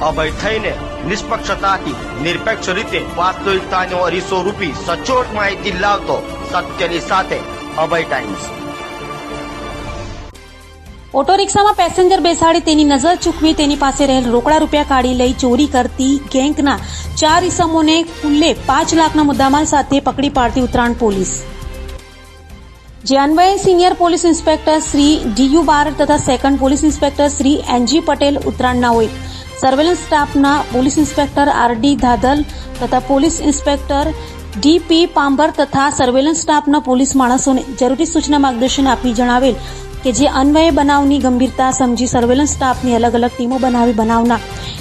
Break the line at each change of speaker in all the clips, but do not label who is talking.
અભય થઈને નિષ્પક્ષતાથી, નિરપેક્ષ રીતે વાસ્તવિકતાનો અરીસો રૂપી સચોટ માહિતી લાવતો સત્યની સાથે અભય ટાઈમ્સ.
ઓટો રિક્ષામાં પેસેન્જર બેસાડી તેની નજર ચૂકવી તેની પાસે રહેલ રોકડા રૂપિયા કાઢી લઈ ચોરી કરતી ગેંગના ચાર ઇસમોને કુલ્લે પાંચ લાખના મુદ્દામાલ સાથે પકડી પાડતી ઉત્તરાયણ પોલીસ. જે અન્વયે senior police inspector Shri DU બાર તથા second police inspector Shri NG Patel ઉત્તરાયણનાઓએ surveillance સ્ટાફના police inspector R D Dhadhal તથા પોલીસ ઇન્સ્પેક્ટર ડીપી પાંભર તથા સર્વેલન્સ સ્ટાફના પોલીસ માણસોને જરૂરી સૂચના માર્ગદર્શન આપી જણાવેલ કે જે અન્વયે બનાવની ગંભીરતા સમજી સર્વેલન્સ સ્ટાફની અલગ અલગ ટીમો બનાવી બનાવના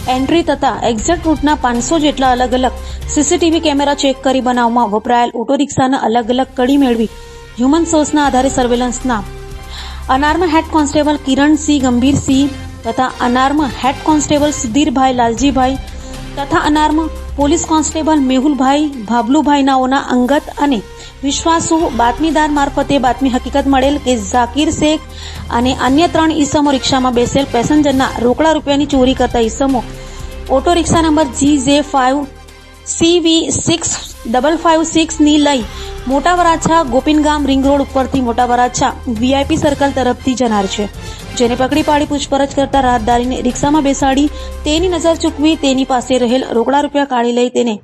એન્ટ્રી તથા એક્ઝેક્ટ રૂટના પાંચસો જેટલા અલગ અલગ સીસીટીવી કેમેરા ચેક કરી બનાવમાં વપરાયેલ ઓટો રિક્ષાના અલગ અલગ કડી મેળવી હ્યુમન સોર્સના આધારે સર્વેલન્સના અનાર્મ હેડ કોન્સ્ટેબલ કિરણ સિંહ ગંભીર ગંભીરસિંહ તથા અનાર્મ હેડ કોન્સ્ટેબલ સુધીરભાઈ લાલજીભાઈ તથા અનાર્મ પોલીસ કોન્સ્ટેબલ મેહુલભાઈ ભાબલુભાઈનાઓના અંગત અને વિશ્વાસુ બાતમીદાર મારફતે બાતમી હકીકત મળેલ કે ઝાકીર શેખ અને અન્ય ત્રણ ઈસમો રિક્ષામાં બેસેલ પેસેન્જરના રોકડા રૂપિયાની ચોરી કરતા ઈસમો. Auto rickshaw number G J five CV six double five સિક્સની લઈ મોટા વરાછા ગોપીનગામ રિંગ રોડ ઉપરથી મોટા વરાછા વીઆઈપી સર્કલ તરફથી જનાર છે. જેને પકડી પાડી પૂછપરછ કરતા રાહદારીને રિક્ષામાં બેસાડી તેની નજર ચૂકવી તેની પાસે રહેલ રોકડા રૂપિયા કાઢી લઈ તેને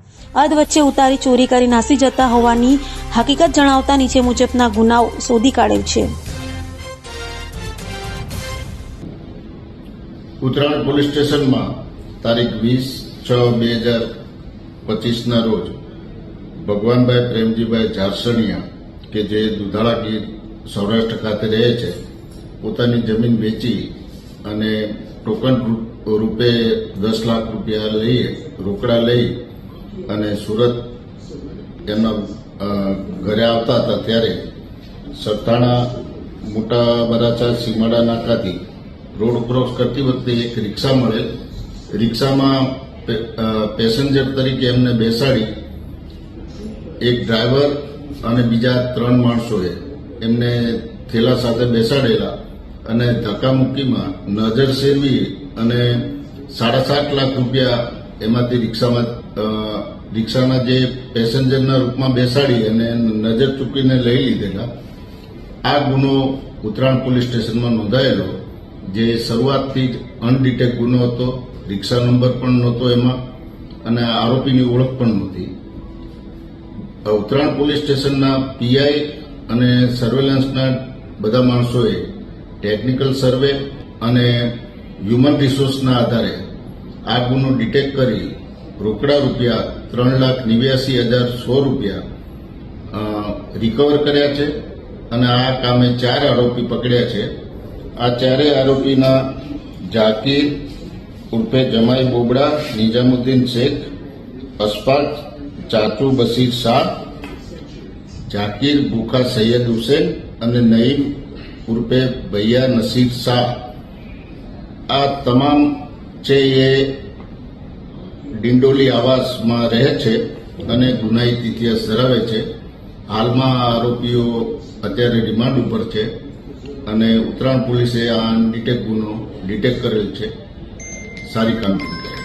અધ વચ્ચે ઉતારી ચોરી કરી નાસી જતા હોવાની હકીકત જણાવતા નીચે મુજબના ગુનાઓ શોધી કાઢેલ છે.
ઉત્તરાયણ પોલીસ સ્ટેશનમાં તારીખ વીસ છ બે હજાર પચીસના રોજ ભગવાનભાઈ પ્રેમજીભાઈ ઝારસણિયા, કે જે દુધાળા ગીર સૌરાષ્ટ્ર ખાતે રહે છે પોતાની જમીન વેચી અને ટોકન રૂપે દસ લાખ રૂપિયા લઈ, રોકડા લઈ અને સુરત એમના ઘરે આવતા હતા ત્યારે સરથાણા મોટા બરાચા સીમાડા, નાકાથી રોડ ક્રોસ કરતી વખતે એક રિક્ષા મળેલ. રિક્ષામાં પેસેન્જર તરીકે એમને બેસાડી એક ડ્રાઈવર અને બીજા ત્રણ માણસોએ એમને થેલા સાથે બેસાડેલા. અને ધક્કામુક્કીમાં નજર સેરવી અને સાડા સાત લાખ રૂપિયા એમાંથી રિક્ષામાં રિક્ષાના જે પેસેન્જરના રૂપમાં બેસાડી અને નજર ચૂકીને લઈ લીધેલા. આ ગુનો ઉત્તરાયણ પોલીસ સ્ટેશનમાં નોંધાયેલો, જે શરૂઆતથી જ અનડિટેક ગુનો હતો, રિક્ષા નંબર પણ નહોતો એમાં, અને આરોપીની ઓળખ પણ નહોતી. ઉત્તરાયણ પોલીસ સ્ટેશનના પીઆઈ અને સર્વેલન્સના બધા માણસોએ ટેકનિકલ સર્વે અને હ્યુમન રિસોર્સના આધારે આ ગુનો ડિટેક્ટ કરી રોકડા રૂપિયા ત્રણ લાખ નેવ્યાસી હજાર સો રૂપિયા રિકવર કર્યા છે અને આ કામે ચાર આરોપી પકડ્યા છે. આ ચારેય આરોપીના ઝાકીર ઉર્ફે જમાઈ બોબડા, નિઝામુદ્દીન શેખ અશફાક ચાચુ બશીર શાહ ઝાકીર ભૂખા સૈયદ હુસેન અને નઈમ ઉર્ફે ભૈયા નસીર શાહ. આ તમામ છે એ ડિંડોલી આવાસમાં રહે છે અને ગુનાહિત ઇતિહાસ ધરાવે છે. હાલમાં આ આરોપીઓ અત્યારે રિમાન્ડ ઉપર છે અને ઉત્તરાયણ પોલીસે આ ડિટેક ગુનો ડિટેક કરેલ છે. સારી કામગીરી